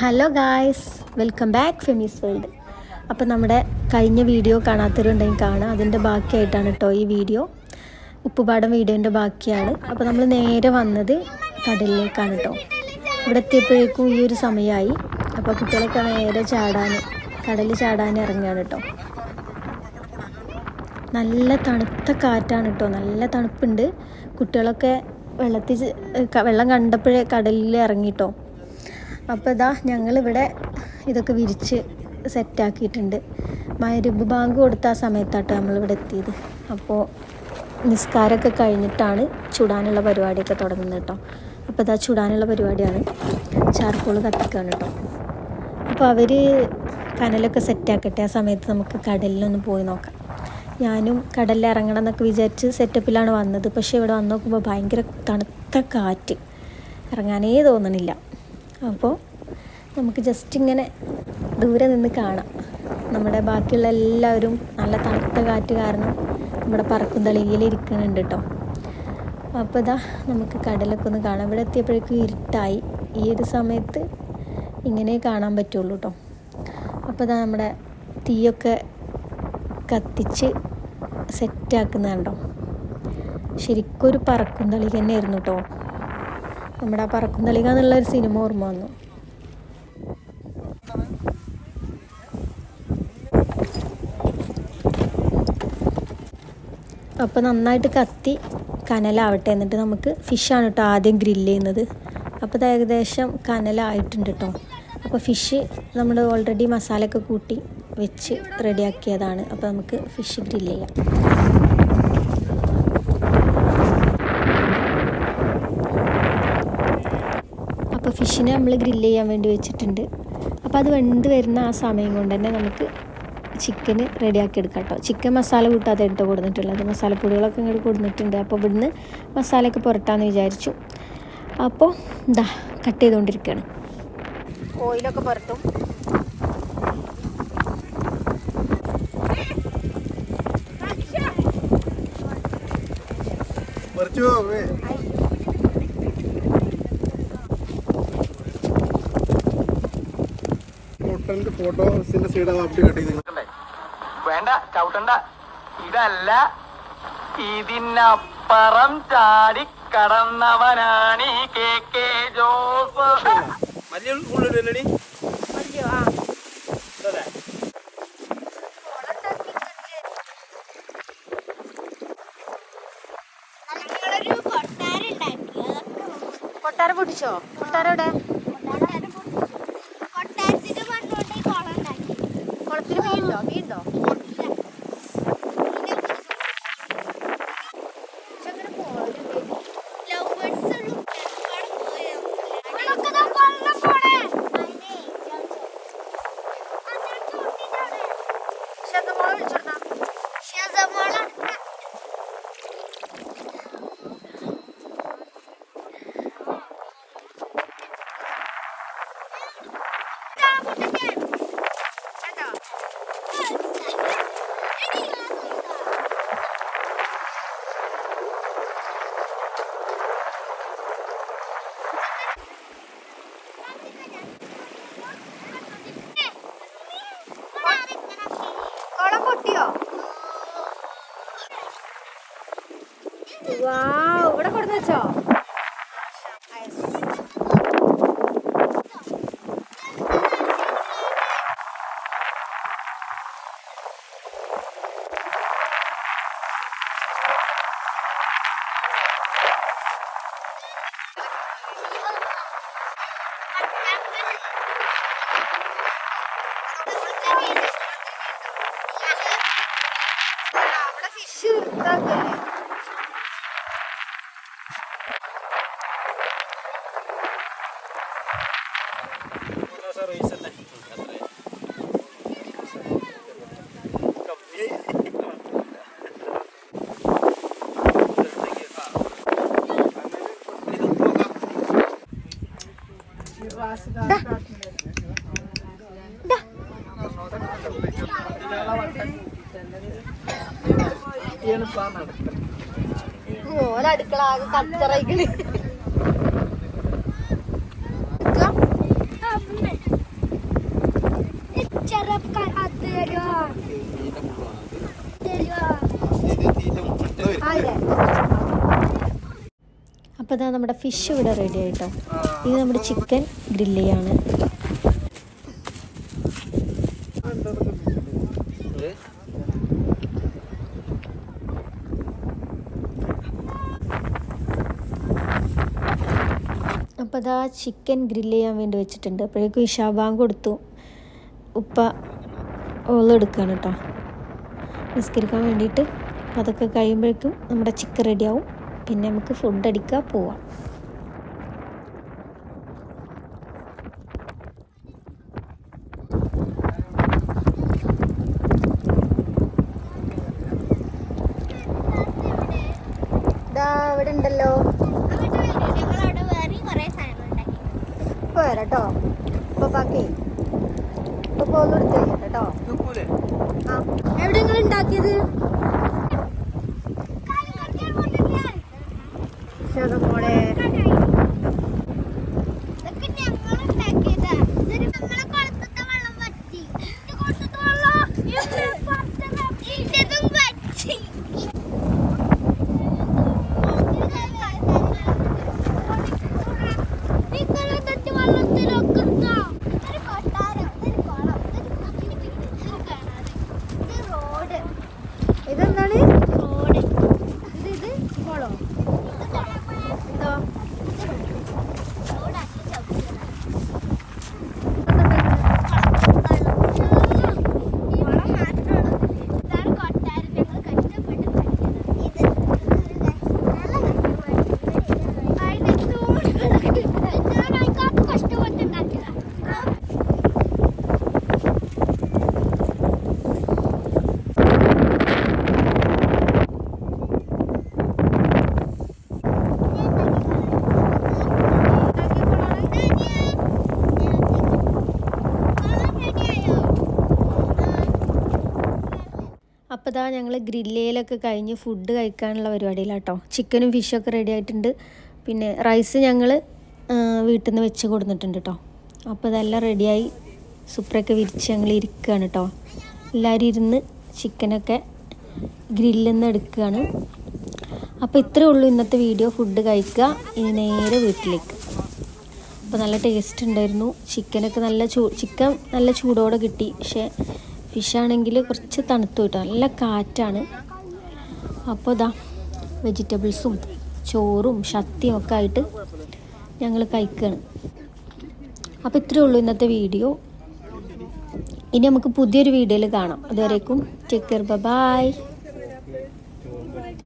Hello guys welcome back Femi's world അപ്പോൾ നമ്മുടെ കഴിഞ്ഞ വീഡിയോ കാണാത്തവരുണ്ടെങ്കിൽ കാണാം. അതിന്റെ ബാക്കിയായിട്ടാണ് കേട്ടോ ഈ വീഡിയോ. ഉപ്പുപാടം വീഡിയോന്റെ ബാക്കിയാണ്. അപ്പോൾ നമ്മൾ നേരെ വന്നത് കടലിലേക്കാണ് കേട്ടോ ഇവിടെ എത്തിയപ്പോഴേക്കും ഈ ഒരു സമയമായി അപ്പോൾ കുട്ടികളൊക്കെ നേരെ ചാടാൻ കടലിൽ ചാടാൻ ഇറങ്ങുകയാണ് കേട്ടോ നല്ല തണുത്ത കാറ്റാണ് കേട്ടോ നല്ല തണുപ്പുണ്ട്. കുട്ടികളൊക്കെ വെള്ളത്തിൽ വെള്ളം കണ്ടപ്പോഴേ കടലിൽ ഇറങ്ങിട്ടോ അപ്പോൾ ഇതാ ഞങ്ങളിവിടെ ഇതൊക്കെ വിരിച്ച് സെറ്റാക്കിയിട്ടുണ്ട്. മരുബ് ബാങ്ക് കൊടുത്ത ആ സമയത്താട്ടോ നമ്മളിവിടെ എത്തിയത്. അപ്പോൾ നിസ്കാരമൊക്കെ കഴിഞ്ഞിട്ടാണ് ചുടാനുള്ള പരിപാടിയൊക്കെ തുടങ്ങുന്നത് കേട്ടോ. അപ്പോൾ ഇതാ ചുടാനുള്ള പരിപാടിയാണ്. ചാർക്കോൾ കത്തിക്കാണ് കേട്ടോ. അപ്പോൾ അവർ കനലൊക്കെ സെറ്റാക്കട്ടെ ആ സമയത്ത് നമുക്ക് കടലിലൊന്ന് പോയി നോക്കാം. ഞാനും കടലിൽ ഇറങ്ങണം എന്നൊക്കെ വിചാരിച്ച് സെറ്റപ്പിലാണ് വന്നത്. പക്ഷേ ഇവിടെ വന്ന് നോക്കുമ്പോൾ ഭയങ്കര തണുത്ത കാറ്റ്. ഇറങ്ങാനേ തോന്നണില്ല. അപ്പോൾ നമുക്ക് ജസ്റ്റ് ഇങ്ങനെ ദൂരെ നിന്ന് കാണാം. നമ്മുടെ ബാക്കിയുള്ള എല്ലാവരും നല്ല തണുത്ത കാറ്റ് കാരണം നമ്മുടെ പറക്കും തളികയിലിരിക്കുന്നുണ്ട് കേട്ടോ അപ്പോൾ ഇതാ നമുക്ക് കടലൊക്കെ ഒന്ന് കാണാം. ഇവിടെ എത്തിയപ്പോഴേക്കും ഇരുട്ടായി. ഈ ഒരു സമയത്ത് ഇങ്ങനെ കാണാൻ പറ്റുള്ളൂ കേട്ടോ അപ്പോൾ ഇതാ നമ്മുടെ തീയൊക്കെ കത്തിച്ച് സെറ്റാക്കുന്നുണ്ടോ ശരിക്കും ഒരു പറക്കും തളി തന്നെയായിരുന്നു കേട്ടോ നമ്മുടെ ആ പറക്കും എന്നുള്ള ഒരു സിനിമ ഓർമ്മ വന്നു. അപ്പോൾ നന്നായിട്ട് കത്തി കനലാവട്ടെ എന്നിട്ട് നമുക്ക് ഫിഷാണ് കേട്ടോ ആദ്യം ഗ്രില്ല് ചെയ്യുന്നത്. അപ്പോൾ ഇത് ഏകദേശം കനലായിട്ടുണ്ട് കേട്ടോ അപ്പോൾ ഫിഷ് നമ്മൾ ഓൾറെഡി മസാലയൊക്കെ കൂട്ടി വെച്ച് റെഡിയാക്കിയതാണ് അപ്പോൾ നമുക്ക് ഫിഷ് ഗ്രില്ല് ചെയ്യാം. ഫിഷിനെ നമ്മൾ ഗ്രില്ല് ചെയ്യാൻ വേണ്ടി വെച്ചിട്ടുണ്ട്. അപ്പോൾ അത് വെന്ത് വരുന്ന ആ സമയം കൊണ്ട് തന്നെ നമുക്ക് ചിക്കന് റെഡിയാക്കി എടുക്കാം കേട്ടോ. ചിക്കൻ മസാല കൂട്ടാതെ എടുത്ത് കൊടുത്തിട്ടുള്ളത്. മസാലപ്പൊടികളൊക്കെ ഇങ്ങോട്ട് കൊടുത്തിട്ടുണ്ട്. അപ്പോൾ ഇവിടുന്ന് മസാലയൊക്കെ പുരട്ടാന്ന് വിചാരിച്ചു. അപ്പോൾ ഇതാ കട്ട് ചെയ്തുകൊണ്ടിരിക്കുകയാണ് ഓയിലൊക്കെ പുരട്ടും. മറിച്ചു പോവേ ഫോട്ടോന്റെ ഫോട്ടോസിന്റെ സൈഡ് അപ്ഡേറ്റ് കട്ട് ചെയ്ത് വേണ്ട ചവിട്ടണ്ട. ഇതല്ല. ഇതിനപ്പുറം ചാടി കടന്നവനാണ് ഈ കെ കെ ജോസ്. വലിയ ഉള്ളിലടി ഞങ്ങളൊരു കൊട്ടാരം ഉണ്ടാക്കി. അതൊക്കെ കൊട്ടാരം പൊട്ടിച്ചോ? കൊട്ടാരം എവിടെ? birdo, birdo. Şaka mı olur canım? വാ ഇവിടെ കൊടുത്തു വെച്ചോ shoot okay. Dah. Dah. അപ്പൊ നമ്മുടെ ഫിഷ് ഇവിടെ റെഡി ആയിട്ടോ. ഇത് നമ്മുടെ ചിക്കൻ ഗ്രില്ലിയാണ് അപ്പോൾ അതാ ചിക്കൻ ഗ്രില്ല് ചെയ്യാൻ വേണ്ടി വെച്ചിട്ടുണ്ട്. അപ്പോഴേക്കും ഇഷാബാൻ കൊടുത്തു. ഉപ്പ ഓളെടുക്കുകയാണ് കേട്ടോ. നിസ്കരിക്കാൻ വേണ്ടിയിട്ട്. അതൊക്കെ കഴിയുമ്പോഴേക്കും നമ്മുടെ ചിക്കൻ റെഡിയാവും പിന്നെ നമുക്ക് ഫുഡ് അടിക്കാൻ പോവാം. വരാം കേട്ടോ ബാക്കി. ഇപ്പൊ ഒന്ന് എടുത്ത് കഴിഞ്ഞിട്ട് കേട്ടോ ആ. എവിടെ നിങ്ങൾ ഉണ്ടാക്കിയത് മോളെ ഇതൊക്കെ ഞങ്ങൾ ഉണ്ടാക്കിയതാ ഇതൊരു നമ്മളെ കുളത്തത്തെ വെള്ളം വറ്റി ഇത് കുളത്തത്തെ വെള്ളം ഇത് പുറത്തെ വെള്ളം. ഇതും വറ്റി ഈ കുളത്തത്തെ വെള്ളത്തിലൊക്കെ ഉണ്ടോ? ഇതൊരു കൊട്ടാരം, ഇതൊരു കുളം, ഇതൊരു കുഞ്ഞിന് ഇതൊരു കിണറ്, ഇത് റോഡ് ഇതെന്താണ് റോഡ് ഇത് ഇത് മോളോ ഇത് കുളം. ഇതോ റോഡാക്കി ചവിട്ടി ഇതാ ഞങ്ങൾ ഗ്രില്ലേലൊക്കെ കഴിഞ്ഞ് ഫുഡ് കഴിക്കാനുള്ള പരിപാടിയിലാട്ടോ. ചിക്കനും ഫിഷൊക്കെ റെഡി ആയിട്ടുണ്ട്. പിന്നെ റൈസ് ഞങ്ങൾ വീട്ടിൽ നിന്ന് വെച്ച് കൊടുത്തിട്ടുണ്ട് കേട്ടോ അപ്പോൾ ഇതെല്ലാം റെഡിയായി സുപ്രയൊക്കെ വിരിച്ച് ഞങ്ങൾ ഇരിക്കുകയാണ് കേട്ടോ എല്ലാവരും ഇരുന്ന് ചിക്കനൊക്കെ ഗ്രില്ലിൽ നിന്ന് എടുക്കുകയാണ് അപ്പോൾ ഇത്രയേ ഉള്ളൂ ഇന്നത്തെ വീഡിയോ ഫുഡ് കഴിക്കുക. ഇനി നേരെ വീട്ടിലേക്ക്. അപ്പോൾ നല്ല ടേസ്റ്റ് ഉണ്ടായിരുന്നു. ചിക്കനൊക്കെ നല്ല ചൂ ചിക്കൻ നല്ല ചൂടോടെ കിട്ടി. പക്ഷേ ഫിഷാണെങ്കിൽ കുറച്ച് തണുത്തു കിട്ടും. നല്ല കാറ്റാണ്. അപ്പോൾ ഇതാ വെജിറ്റബിൾസും ചോറും ശക്തിയും ഒക്കെ ആയിട്ട് ഞങ്ങൾ കഴിക്കുകയാണ് അപ്പോൾ ഇത്രയേ ഉള്ളൂ ഇന്നത്തെ വീഡിയോ. ഇനി നമുക്ക് പുതിയൊരു വീഡിയോയിൽ കാണാം. അതുവരേക്കും ടേക്ക് കെയർ ബൈ